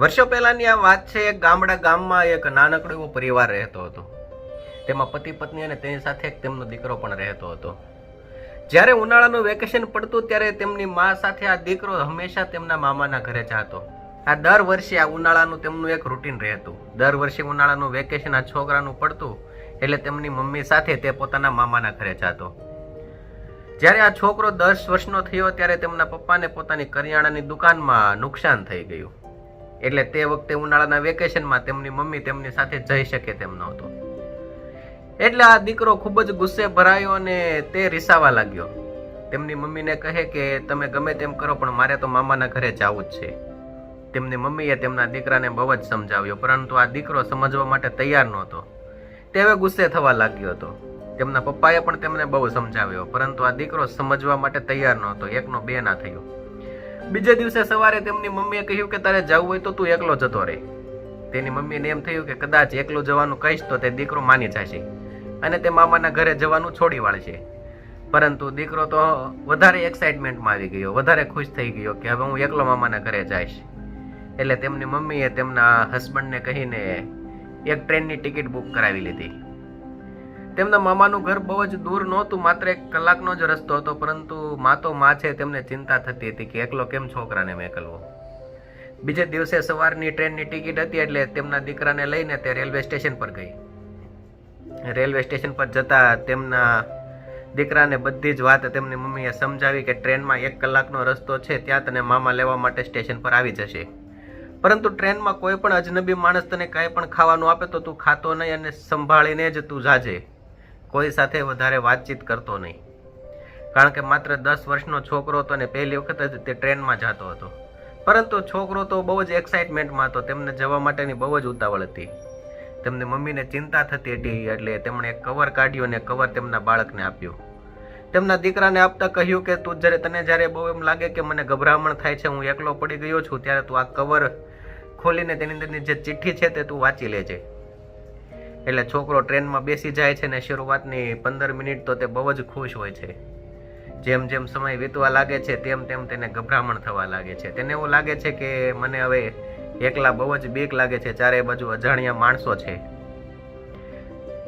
વર્ષો પહેલાની આ વાત છે, એક ગામડા ગામમાં એક નાનકડો એવો પરિવાર રહેતો હતો. તેમાં પતિ, પત્ની અને તેની સાથે એક તેમનો દીકરો પણ રહેતો હતો. જ્યારે ઉનાળાનું વેકેશન પડતું, ત્યારે તેમની મા સાથે આ દીકરો હંમેશા તેમના મામાના ઘરે જતો. આ દર વર્ષે આ ઉનાળાનું તેમનું એક રૂટીન રહેતું. દર વર્ષે ઉનાળાનું વેકેશન આ છોકરાનું પડતું, એટલે તેમની મમ્મી સાથે તે પોતાના મામાના ઘરે જતો. જ્યારે આ છોકરો દસ વર્ષનો થયો, ત્યારે તેમના પપ્પાને પોતાની કરિયાણાની દુકાનમાં નુકસાન થઈ ગયું. એટલે તે વખતે ઉનાળાના વેકેશનમાં તેમની મમ્મી તેમની સાથે જઈ શકે તેમ નહોતો. એટલે આ દીકરો ખૂબ જ ગુસ્સે ભરાયો અને તે રીસાવા લાગ્યો. તેમની મમ્મીને કહે કે, તમે ગમે તેમ કરો, પણ મારે તો મામાના ઘરે જવું જ છે. તેમની મમ્મીએ તેમના દીકરાને બહુ જ સમજાવ્યો, પરંતુ આ દીકરો સમજવા માટે તૈયાર નહોતો. તે હવે ગુસ્સે થવા લાગ્યો હતો. તેમના પપ્પાએ પણ તેમને બહુ સમજાવ્યો, પરંતુ આ દીકરો સમજવા માટે તૈયાર નહોતો. એકનો બે ના થયો. બીજે દિવસે સવારે તેમની મમ્મીએ કહ્યું કે તારે જવું હોય તો તું એકલો જતો રહે. તેની મમ્મીને એમ થયું કે કદાચ એકલું જવાનું કહીશ તો તે દીકરો માની જશે અને તે મામાના ઘરે જવાનું છોડી વાળશે. પરંતુ દીકરો તો વધારે એક્સાઇટમેન્ટમાં આવી ગયો, વધારે ખુશ થઈ ગયો કે હવે હું એકલો મામાના ઘરે જઈશ. એટલે તેમની મમ્મીએ તેમના હસબન્ડને કહીને એક ટ્રેનની ટિકિટ બુક કરાવી લીધી. તેમના મામાનું ઘર બહુ જ દૂર નહોતું, માત્ર એક કલાકનો જ રસ્તો હતો, પરંતુ મા તો મા છે તેમને ચિંતા થતી હતી કે એકલો કેમ છોકરાને મેકલવો? બીજે દિવસે સવારની ટ્રેનની ટિકિટ હતી એટલે તેમના દીકરાને લઈને તે રેલવે સ્ટેશન પર ગઈ. રેલવે સ્ટેશન પર જતા તેમના દીકરાને બધી જ વાત તેમની મમ્મીએ સમજાવી કે ટ્રેનમાં એક કલાકનો રસ્તો છે, ત્યાં તને મામા લેવા માટે સ્ટેશન પર આવી જશે. પરંતુ ટ્રેનમાં કોઈ પણ અજનબી માણસ તને કાંઈ પણ ખાવાનું આપે તો તું ખાતો નહીં અને સંભાળીને જ તું જાજે. કોઈ સાથે વધારે વાતચીત કરતો નહીં. કારણ કે માત્ર દસ વર્ષનો છોકરો હતો અને પહેલી વખત જ તે ટ્રેનમાં જતો હતો. પરંતુ છોકરો તો બહુ જ એક્સાઇટમેન્ટમાં હતો. તેમને જવા માટેની બહુ જ ઉતાવળ હતી. તેમની મમ્મીને ચિંતા થતી હતી એટલે તેમણે એક કવર કાઢ્યું અને કવર તેમના બાળકને આપ્યું. તેમના દીકરાને આપતા કહ્યું કે, તું જ્યારે તને જ્યારે બહુ એમ લાગે કે મને ગભરામણ થાય છે, હું એકલો પડી ગયો છું, ત્યારે તું આ કવર ખોલીને તેની અંદરની જે ચિઠ્ઠી છે તે તું વાંચી લેજે. એટલે છોકરો ટ્રેનમાં બેસી જાય છે ને શરૂઆતની પંદર મિનિટ તો તે બહુ જ ખુશ હોય છે. જેમ જેમ સમય વીતવા લાગે છે, તેમ તેમ તેને ગભરામણ થવા લાગે છે. તેને એવું લાગે છે કે મને હવે એકલા બહુ જ બીક લાગે છે ચારે બાજુ અજાણ્યા માણસો છે.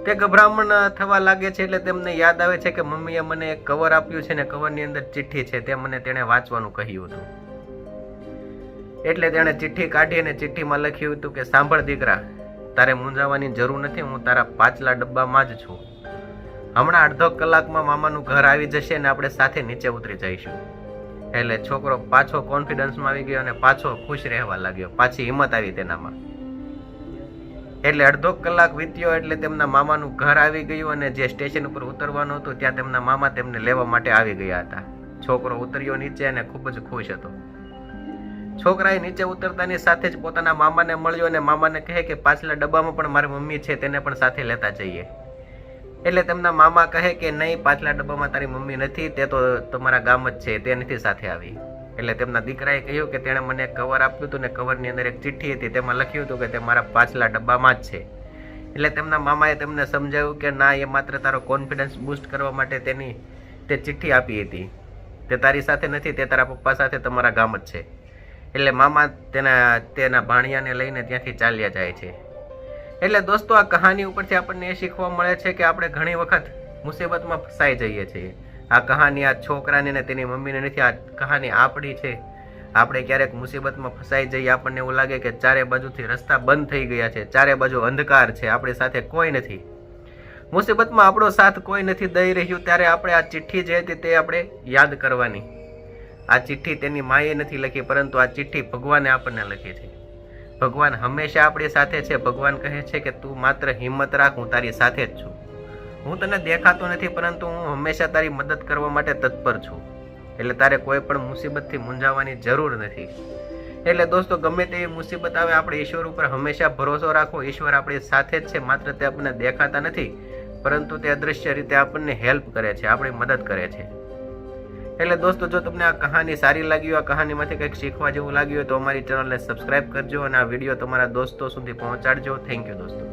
તે ગભરામણ થવા લાગે છે એટલે તેમને યાદ આવે છે કે મમ્મીએ મને એક કવર આપ્યું છે ને કવરની અંદર ચિઠ્ઠી છે, તે મને તેણે વાંચવાનું કહ્યું હતું. એટલે તેણે ચિઠ્ઠી કાઢી અને ચિઠ્ઠીમાં લખ્યું હતું કે, સાંભળ દીકરા તારે મૂંઝાવાની જરૂર નથી, હું તારા પાછલા ડબ્બામાં જ છું. હમણાં અડધો કલાકમાં મામાનું ઘર આવી જશે અને આપણે સાથે નીચે ઉતરી જઈશું. એટલે છોકરો પાછો કોન્ફિડન્સમાં આવી ગયો અને પાછો ખુશ રહેવા લાગ્યો. પાછી હિંમત આવી તેનામાં. એટલે અડધો કલાક વીત્યો એટલે તેમના મામાનું ઘર આવી ગયું અને જે સ્ટેશન ઉપર ઉતરવાનું હતું ત્યાં તેમના મામા તેમને લેવા માટે આવી ગયા હતા. છોકરો ઉતર્યો નીચે અને ખૂબ જ ખુશ હતો. છોકરાએ નીચે ઉતરતાની સાથે જ પોતાના મામાને મળ્યો અને મામાને કહે કે પાછલા ડબ્બામાં પણ મારી મમ્મી છે, તેને પણ સાથે લેતા જઈએ. એટલે તેમના મામા કહે કે નહીં, પાછલા ડબ્બામાં તારી મમ્મી નથી, તે તો તમારા ગામ જ છે, તે નથી સાથે આવી. એટલે તેમના દીકરાએ કહ્યું કે તેણે મને એક કવર આપ્યું હતું ને કવરની અંદર એક ચિઠ્ઠી હતી, તેમાં લખ્યું હતું કે તે મારા પાછલા ડબ્બામાં જ છે. એટલે તેમના મામાએ તેમને સમજાવ્યું કે ના, એ માત્ર તારો કોન્ફિડન્સ બૂસ્ટ કરવા માટે તેની તે ચિઠ્ઠી આપી હતી. તે તારી સાથે નથી, તે તારા પપ્પા સાથે તમારા ગામ જ છે. એટલે મામા તેના તેના ભાણિયાને લઈને ત્યાંથી ચાલ્યા જાય છે. એટલે દોસ્તો, આ કહાની ઉપરથી આપણને એ શીખવા મળે છે કે આપણે ઘણી વખત મુસીબતમાં ફસાઈ જઈએ છીએ. આ કહાની આ છોકરાની ને તેની મમ્મીને નથી, આ કહાની આપણી છે. આપણે ક્યારેક મુસીબતમાં ફસાઈ જઈએ, આપણને એવું લાગે કે ચારે બાજુથી રસ્તા બંધ થઈ ગયા છે, ચારે બાજુ અંધકાર છે, આપણી સાથે કોઈ નથી. મુસીબતમાં આપણો સાથ કોઈ નથી દઈ રહ્યું, ત્યારે આપણે આ ચિઠ્ઠી જે હતી તે આપણે યાદ કરવાની. આ ચિઠ્ઠી તેની માએ નથી લખી, પરંતુ આ ચિઠ્ઠી ભગવાને આપણને લખી છે. ભગવાન હંમેશા આપણી સાથે છે. ભગવાન કહે છે કે તું માત્ર હિંમત રાખ, હું તારી સાથે જ છું. હું તને દેખાતો નથી, પરંતુ હું હંમેશા તારી મદદ કરવા માટે તત્પર છું. એટલે તારે કોઈ પણ મુસીબતથી મૂંઝાવાની જરૂર નથી. એટલે દોસ્તો, ગમે તેવી મુસીબત આવે, આપણે ઈશ્વર ઉપર હંમેશા ભરોસો રાખો. ઈશ્વર આપણી સાથે જ છે, માત્ર તે આપણને દેખાતા નથી, પરંતુ તે અદૃશ્ય રીતે આપણને હેલ્પ કરે છે, આપણી મદદ કરે છે. એટલે દોસ્તો, જો તમને આ કહાની સારી લાગી આ કહાનીમાંથી કંઈક શીખવા જેવું લાગ્યું હોય, તો અમારી ચેનલને સબસ્ક્રાઇબ કરજો અને આ વીડિયો તમારા દોસ્તો સુધી પહોંચાડજો. થેન્ક યુ દોસ્તો.